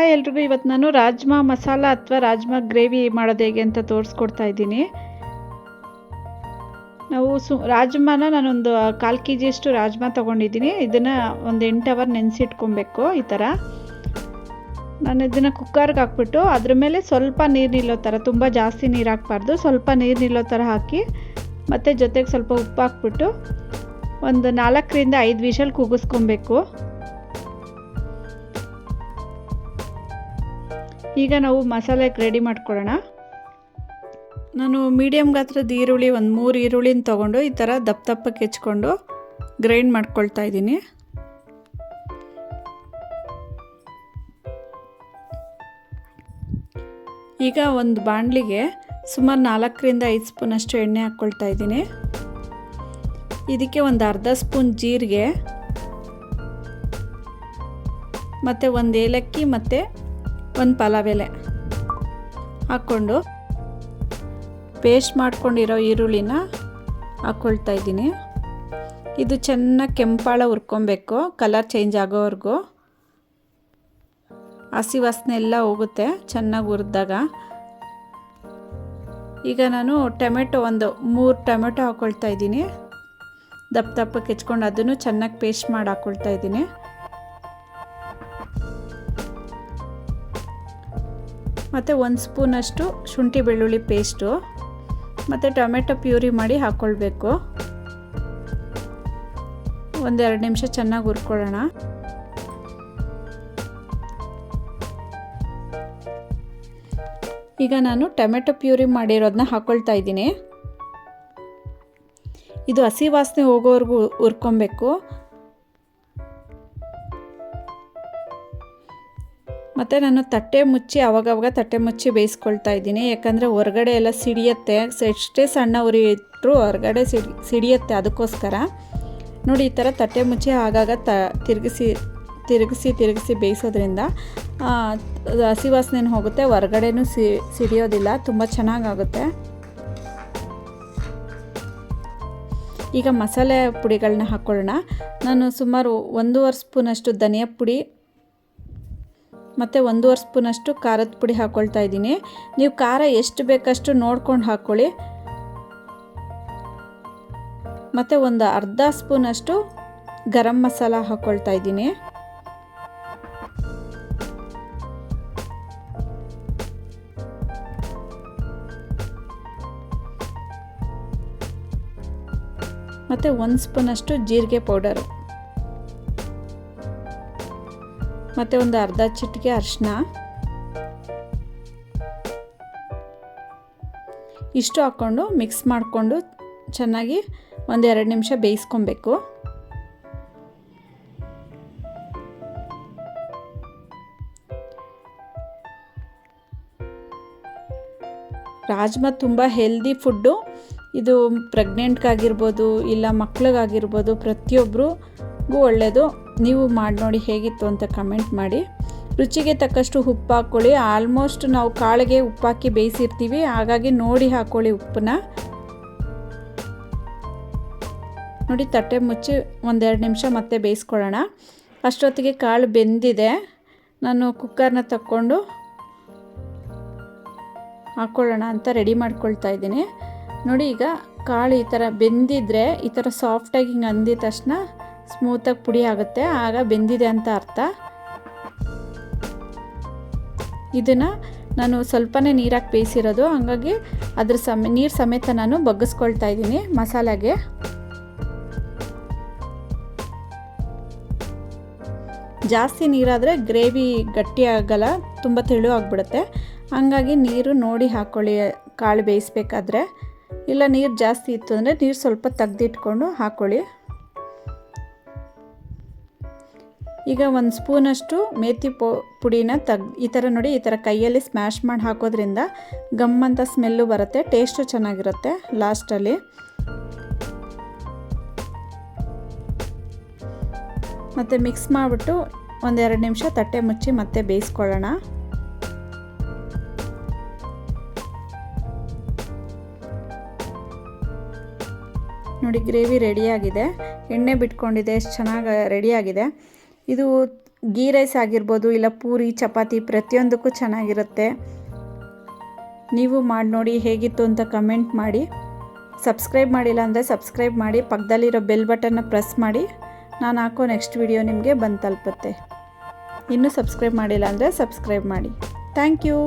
Hi ಎಲ್ರಿಗೂ, ಇವತ್ತು ನಾನು ರಾಜ್ಮಾ ಮಸಾಲ ಅಥವಾ ರಾಜ್ಮಾ ಗ್ರೇವಿ ಮಾಡೋದು ಹೇಗೆ ಅಂತ ತೋರಿಸ್ಕೊಡ್ತಾ ಇದ್ದೀನಿ. ನಾವು ಸು, ರಾಜ್ಮಾನ ನಾನೊಂದು ಕಾಲು ಕೆ ಜಿಯಷ್ಟು ರಾಜ್ಮಾ ತೊಗೊಂಡಿದ್ದೀನಿ. ಇದನ್ನು ಒಂದು ಎಂಟು ಅವರ್ ನೆನೆಸಿಟ್ಕೊಬೇಕು ಈ ಥರ. ನಾನು ಇದನ್ನು ಕುಕ್ಕರ್ಗೆ ಹಾಕ್ಬಿಟ್ಟು ಅದ್ರ ಮೇಲೆ ಸ್ವಲ್ಪ ನೀರು ನಿಲ್ಲೋ ಥರ, ತುಂಬ ಜಾಸ್ತಿ ನೀರು ಹಾಕ್ಬಾರ್ದು. ಸ್ವಲ್ಪ ನೀರು ನಿಲ್ಲೋ ಥರ ಹಾಕಿ, ಮತ್ತು ಜೊತೆಗೆ ಸ್ವಲ್ಪ ಉಪ್ಪು ಹಾಕ್ಬಿಟ್ಟು ಒಂದು ನಾಲ್ಕರಿಂದ ಐದು ವಿಷಲ್ ಕೂಗಿಸ್ಕೊಬೇಕು. ಈಗ ನಾವು ಮಸಾಲೆಗೆ ರೆಡಿ ಮಾಡ್ಕೊಳ್ಳೋಣ? ನಾನು ಮೀಡಿಯಮ್ ಗಾತ್ರದ ಈರುಳ್ಳಿ ಒಂದು ಮೂರು ಈರುಳ್ಳಿನ ತೊಗೊಂಡು ಈ ಥರ ದಪ್ಪ ದಪ್ಪಕ್ಕೆ ಹೆಚ್ಕೊಂಡು ಗ್ರೈಂಡ್ ಮಾಡ್ಕೊಳ್ತಾ ಇದ್ದೀನಿ. ಈಗ ಒಂದು ಬಾಣಲಿಗೆ ಸುಮಾರು ನಾಲ್ಕರಿಂದ ಐದು ಸ್ಪೂನಷ್ಟು ಎಣ್ಣೆ ಹಾಕ್ಕೊಳ್ತಾ ಇದ್ದೀನಿ. ಇದಕ್ಕೆ ಒಂದು ಅರ್ಧ ಸ್ಪೂನ್ ಜೀರಿಗೆ, ಮತ್ತು ಒಂದು ಏಲಕ್ಕಿ, ಮತ್ತು ಒಂದು ಪಲಾವ್ ಎಲೆ ಹಾಕ್ಕೊಂಡು ಪೇಸ್ಟ್ ಮಾಡ್ಕೊಂಡಿರೋ ಈರುಳ್ಳಿನ ಹಾಕ್ಕೊಳ್ತಾ ಇದ್ದೀನಿ. ಇದು ಚೆನ್ನಾಗಿ ಕೆಂಪಾಳ ಹುರ್ಕೊಬೇಕು ಕಲರ್ ಚೇಂಜ್ ಆಗೋವರೆಗೂ. ಹಸಿ ವಾಸನೆ ಎಲ್ಲ ಹೋಗುತ್ತೆ ಚೆನ್ನಾಗಿ ಹುರಿದಾಗ. ಈಗ ನಾನು ಟೊಮೆಟೊ ಒಂದು ಮೂರು ಟೊಮೆಟೊ ಹಾಕ್ಕೊಳ್ತಾ ಇದ್ದೀನಿ. ದಪ್ಪ ದಪ್ಪಕ್ಕೆ ಹೆಚ್ಕೊಂಡು ಅದನ್ನು ಚೆನ್ನಾಗಿ ಪೇಸ್ಟ್ ಮಾಡಿ ಹಾಕ್ಕೊಳ್ತಾ ಇದ್ದೀನಿ. ಮತ್ತು ಒಂದು ಸ್ಪೂನಷ್ಟು ಶುಂಠಿ ಬೆಳ್ಳುಳ್ಳಿ ಪೇಸ್ಟು ಮತ್ತು ಟೊಮೆಟೊ ಪ್ಯೂರಿ ಮಾಡಿ ಹಾಕ್ಕೊಳ್ಬೇಕು ಒಂದೆರಡು ನಿಮಿಷ ಚೆನ್ನಾಗಿ ಹುರ್ಕೊಳ್ಳೋಣ. ಈಗ ನಾನು ಟೊಮೆಟೊ ಪ್ಯೂರಿ ಮಾಡಿರೋದನ್ನ ಹಾಕ್ಕೊಳ್ತಾ ಇದ್ದೀನಿ. ಇದು ಹಸಿ ವಾಸನೆ ಹೋಗೋವರೆಗೂ ಹುರ್ಕೊಬೇಕು. ಮತ್ತು ನಾನು ತಟ್ಟೆ ಮುಚ್ಚಿ ಅವಾಗವಾಗ ತಟ್ಟೆ ಮುಚ್ಚಿ ಬೇಯಿಸ್ಕೊಳ್ತಾ ಇದ್ದೀನಿ. ಯಾಕಂದರೆ ಹೊರಗಡೆ ಎಲ್ಲ ಸಿಡಿಯುತ್ತೆ. ಎಷ್ಟೇ ಸಣ್ಣ ಉರಿ ಇಟ್ಟರು ಹೊರಗಡೆ ಸಿಡಿ ಸಿಡಿಯುತ್ತೆ ಅದಕ್ಕೋಸ್ಕರ. ನೋಡಿ, ಈ ಥರ ತಟ್ಟೆ ಮುಚ್ಚಿ ಆಗಾಗ ತ ತಿರುಗಿಸಿ ತಿರುಗಿಸಿ ತಿರುಗಿಸಿ ಬೇಯಿಸೋದ್ರಿಂದ ಹಸಿ ವಾಸನೆ ಹೋಗುತ್ತೆ. ಹೊರಗಡೆನೂ ಸಿ ಸಿಡಿಯೋದಿಲ್ಲ. ತುಂಬ ಚೆನ್ನಾಗಾಗುತ್ತೆ. ಈಗ ಮಸಾಲೆ ಪುಡಿಗಳನ್ನ ಹಾಕ್ಕೊಳ್ಳೋಣ ನಾನು ಸುಮಾರು ಒಂದೂವರೆ ಸ್ಪೂನಷ್ಟು ಧನಿಯಾ ಪುಡಿ ಮತ್ತು ಒಂದೂವರೆ ಸ್ಪೂನಷ್ಟು ಖಾರದ ಪುಡಿ ಹಾಕ್ಕೊಳ್ತಾ ಇದ್ದೀನಿ. ನೀವು ಖಾರ ಎಷ್ಟು ಬೇಕಷ್ಟು ನೋಡ್ಕೊಂಡು ಹಾಕ್ಕೊಳ್ಳಿ. ಮತ್ತು ಒಂದು ಅರ್ಧ ಸ್ಪೂನಷ್ಟು ಗರಂ ಮಸಾಲ ಹಾಕ್ಕೊಳ್ತಾ ಇದ್ದೀನಿ. ಮತ್ತು ಒಂದು ಸ್ಪೂನಷ್ಟು ಜೀರಿಗೆ ಪೌಡರು. ಮತ್ತು ಒಂದು ಅರ್ಧ ಚಿಟಿಕೆ ಅರಿಶಿನ. ಇಷ್ಟು ಹಾಕ್ಕೊಂಡು ಮಿಕ್ಸ್ ಮಾಡಿಕೊಂಡು ಚೆನ್ನಾಗಿ ಒಂದು ಎರಡು ನಿಮಿಷ ಬೇಯಿಸ್ಕೊಬೇಕು. ರಾಜ್ಮಾ ತುಂಬ ಹೆಲ್ದಿ ಫುಡ್ಡು ಇದು ಪ್ರೆಗ್ನೆಂಟ್ಗಾಗಿರ್ಬೋದು ಇಲ್ಲ ಮಕ್ಳಿಗಾಗಿರ್ಬೋದು ಪ್ರತಿಯೊಬ್ಬರಿಗೂ ಒಳ್ಳೆಯದು ನೀವು ಮಾಡಿ ನೋಡಿ ಹೇಗಿತ್ತು ಅಂತ ಕಮೆಂಟ್ ಮಾಡಿ. ರುಚಿಗೆ ತಕ್ಕಷ್ಟು ಉಪ್ಪು ಹಾಕ್ಕೊಳ್ಳಿ. ಆಲ್ಮೋಸ್ಟ್ ನಾವು ಕಾಳಿಗೆ ಉಪ್ಪಾಕಿ ಬೇಯಿಸಿರ್ತೀವಿ. ಹಾಗಾಗಿ ನೋಡಿ ಹಾಕ್ಕೊಳ್ಳಿ ಉಪ್ಪನ್ನ. ನೋಡಿ ತಟ್ಟೆ ಮುಚ್ಚಿ ಒಂದೆರಡು ನಿಮಿಷ ಮತ್ತೆ ಬೇಯಿಸ್ಕೊಳ್ಳೋಣ. ಅಷ್ಟೊತ್ತಿಗೆ ಕಾಳು ಬೆಂದಿದೆ. ನಾನು ಕುಕ್ಕರ್ನ ತಕ್ಕೊಂಡು ಹಾಕ್ಕೊಳ್ಳೋಣ ಅಂತ ರೆಡಿ ಮಾಡ್ಕೊಳ್ತಾ ಇದ್ದೀನಿ. ನೋಡಿ ಈಗ ಕಾಳು ಈ ಥರ ಬೆಂದಿದ್ರೆ, ಈ ಥರ ಸಾಫ್ಟಾಗಿ ಹಿಂಗೆ ಅಂದಿದ ತಕ್ಷಣ ಸ್ಮೂತಾಗಿ ಪುಡಿ ಆಗುತ್ತೆ. ಆಗ ಬೆಂದಿದೆ ಅಂತ ಅರ್ಥ. ಇದನ್ನು ನಾನು ಸ್ವಲ್ಪನೇ ನೀರಾಕಿ ಬೇಯಿಸಿರೋದು. ಹಾಗಾಗಿ ಅದ್ರ ಸಮ, ನೀರು ಸಮೇತ ನಾನು ಬಗ್ಗಿಸ್ಕೊಳ್ತಾ ಇದ್ದೀನಿ ಮಸಾಲೆಗೆ. ಜಾಸ್ತಿ ನೀರಾದರೆ ಗ್ರೇವಿ ಗಟ್ಟಿ ಆಗಲ್ಲ, ತುಂಬ ತೆಳು ಆಗಿಬಿಡುತ್ತೆ. ಹಾಗಾಗಿ ನೀರು ನೋಡಿ ಹಾಕ್ಕೊಳ್ಳಿ ಕಾಳು ಬೇಯಿಸ್ಬೇಕಾದ್ರೆ. ಇಲ್ಲ ನೀರು ಜಾಸ್ತಿ ಇತ್ತು ಅಂದರೆ ನೀರು ಸ್ವಲ್ಪ ತೆಗ್ದಿಟ್ಕೊಂಡು ಹಾಕ್ಕೊಳ್ಳಿ ಈಗ ಒಂದು ಸ್ಪೂನಷ್ಟು ಮೇಥಿ ಪೊ, ಪುಡಿನ ತಗ್, ಈ ಥರ ನೋಡಿ, ಈ ಥರ ಕೈಯಲ್ಲಿ ಸ್ಮ್ಯಾಶ್ ಮಾಡಿ ಹಾಕೋದ್ರಿಂದ ಗಮ್ ಅಂತ ಸ್ಮೆಲ್ಲು ಬರುತ್ತೆ ಟೇಸ್ಟು ಚೆನ್ನಾಗಿರುತ್ತೆ ಲಾಸ್ಟಲ್ಲಿ ಮತ್ತು ಮಿಕ್ಸ್ ಮಾಡಿಬಿಟ್ಟು ಒಂದೆರಡು ನಿಮಿಷ ತಟ್ಟೆ ಮುಚ್ಚಿ ಮತ್ತೆ ಬೇಯಿಸ್ಕೊಳ್ಳೋಣ. ನೋಡಿ ಗ್ರೇವಿ ರೆಡಿಯಾಗಿದೆ ಎಣ್ಣೆ ಬಿಟ್ಕೊಂಡಿದೆ, ಎಷ್ಟು ಚೆನ್ನಾಗಿ ರೆಡಿಯಾಗಿದೆ ಇದು ಗೀ ರೈಸ್ ಆಗಿರ್ಬೋದು ಇಲ್ಲ ಪೂರಿ, ಚಪಾತಿ ಪ್ರತಿಯೊಂದಕ್ಕೂ ಚೆನ್ನಾಗಿರುತ್ತೆ. ನೀವು ಮಾಡಿ ನೋಡಿ ಹೇಗಿತ್ತು ಅಂತ ಕಮೆಂಟ್ ಮಾಡಿ. ಸಬ್ಸ್ಕ್ರೈಬ್ ಮಾಡಿಲ್ಲ ಅಂದರೆ ಸಬ್ಸ್ಕ್ರೈಬ್ ಮಾಡಿ, ಪಕ್ಕದಲ್ಲಿರೋ ಬೆಲ್ ಬಟನ್ನ ಪ್ರೆಸ್ ಮಾಡಿ. ನಾನು ಹಾಕೋ ನೆಕ್ಸ್ಟ್ ವಿಡಿಯೋ ನಿಮಗೆ ಬಂದು ತಲುಪುತ್ತೆ. ಇನ್ನೂ ಸಬ್ಸ್ಕ್ರೈಬ್ ಮಾಡಿಲ್ಲ ಅಂದರೆ ಸಬ್ಸ್ಕ್ರೈಬ್ ಮಾಡಿ. Thank you